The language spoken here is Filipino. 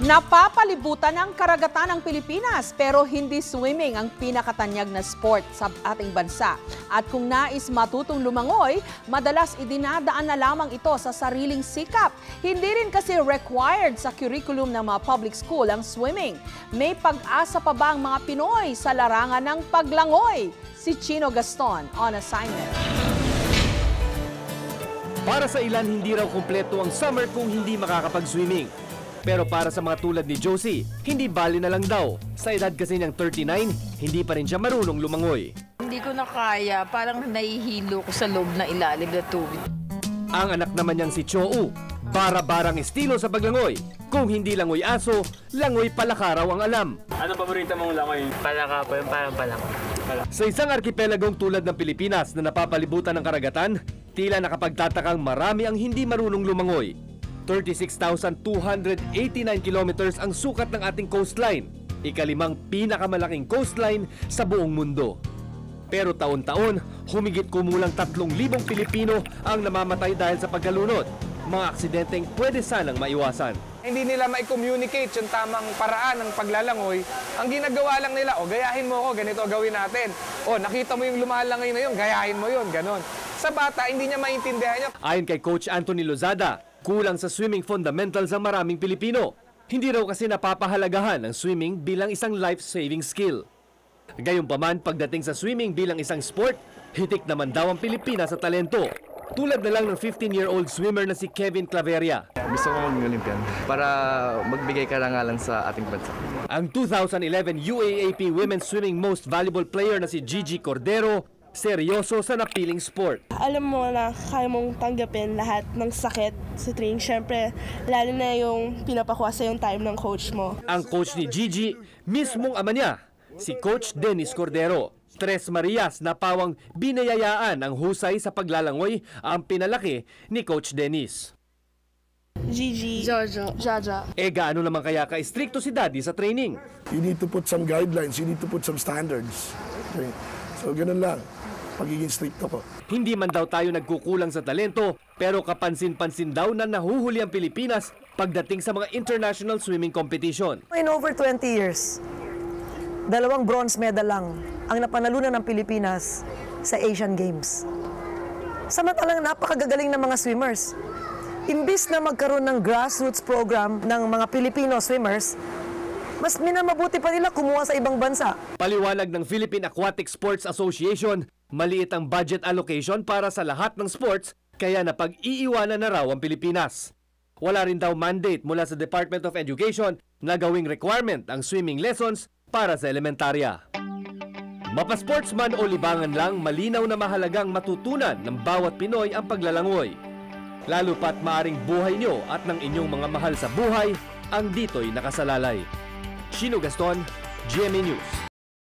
Napapalibutan ang karagatan ng Pilipinas pero hindi swimming ang pinakatanyag na sport sa ating bansa. At kung nais matutong lumangoy, madalas idinadaan na lamang ito sa sariling sikap. Hindi rin kasi required sa curriculum ng mga public school ang swimming. May pag-asa pa ba ang mga Pinoy sa larangan ng paglangoy? Si Chino Gaston on assignment. Para sa ilan, hindi raw kumpleto ang summer kung hindi makakapag-swimming. Pero para sa mga tulad ni Josie, hindi bali na lang daw. Sa edad kasi niyang 39, hindi pa rin siya marunong lumangoy. Hindi ko na kaya. Parang nahihilo ko sa loob na ilalim na tubig. Ang anak naman niyang si Chou, bara-barang estilo sa paglangoy. Kung hindi langoy aso, langoy palaka raw ang alam. Ano paborito mong langoy? Palaka po, yung parang palaka. Sa isang arkipelagong tulad ng Pilipinas na napapalibutan ng karagatan, tila nakapagtatakang marami ang hindi marunong lumangoy. 36,289 kilometers ang sukat ng ating coastline, ikalimang pinakamalaking coastline sa buong mundo. Pero taon-taon, humigit kumulang 3,000 Pilipino ang namamatay dahil sa pagkalunod. Mga aksidenteng pwede sanang maiwasan. Hindi nila mai-communicate yung tamang paraan ng paglalangoy. Ang ginagawa lang nila, o gayahin mo ako, ganito gawin natin. O nakita mo yung lumalangoy na yun, gayahin mo yun, ganon. Sa bata, hindi niya maintindihan niya. Ayon kay Coach Anthony Lozada, kulang sa swimming fundamentals ang maraming Pilipino. Hindi raw kasi napapahalagahan ang swimming bilang isang life-saving skill. Gayunpaman, pagdating sa swimming bilang isang sport, hitik naman daw ang Pilipinas sa talento. Tulad na lang ng 15-year-old swimmer na si Kevin Claveria. Gusto ko maging Olympian para magbigay karangalan sa ating bansa. Ang 2011 UAAP Women's Swimming Most Valuable Player na si Gigi Cordero, seryoso sa napiling sport. Alam mo na kaya mong tanggapin lahat ng sakit sa training. Siyempre, lalo na yung pinapakuha sa yung time ng coach mo. Ang coach ni Gigi, mismong ama niya, si Coach Dennis Cordero. Tres Marias na pawang binayayaan ang husay sa paglalangoy ang pinalaki ni Coach Dennis. Gigi. Jojo. Jaja. E gaano naman kaya ka-stricto si Daddy sa training? You need to put some guidelines, you need to put some standards. Okay? So, ganun lang. Pagiging stricto ko. Hindi man daw tayo nagkukulang sa talento, pero kapansin-pansin daw na nahuhuli ang Pilipinas pagdating sa mga international swimming competition. In over 20 years, dalawang bronze medal lang ang napanalunan ng Pilipinas sa Asian Games. Samantalang napakagagaling ng mga swimmers. Imbis na magkaroon ng grassroots program ng mga Filipino swimmers, mas minamabuti pa nila kumuha sa ibang bansa. Paliwanag ng Philippine Aquatic Sports Association, maliit ang budget allocation para sa lahat ng sports kaya napag-iiwanan na raw ang Pilipinas. Wala rin daw mandate mula sa Department of Education na gawing requirement ang swimming lessons para sa elementarya. Mapasportsman o libangan lang, malinaw na mahalagang matutunan ng bawat Pinoy ang paglalangoy. Lalo pat maaring buhay nyo at ng inyong mga mahal sa buhay ang dito'y nakasalalay. Chino Gaston, GMA News.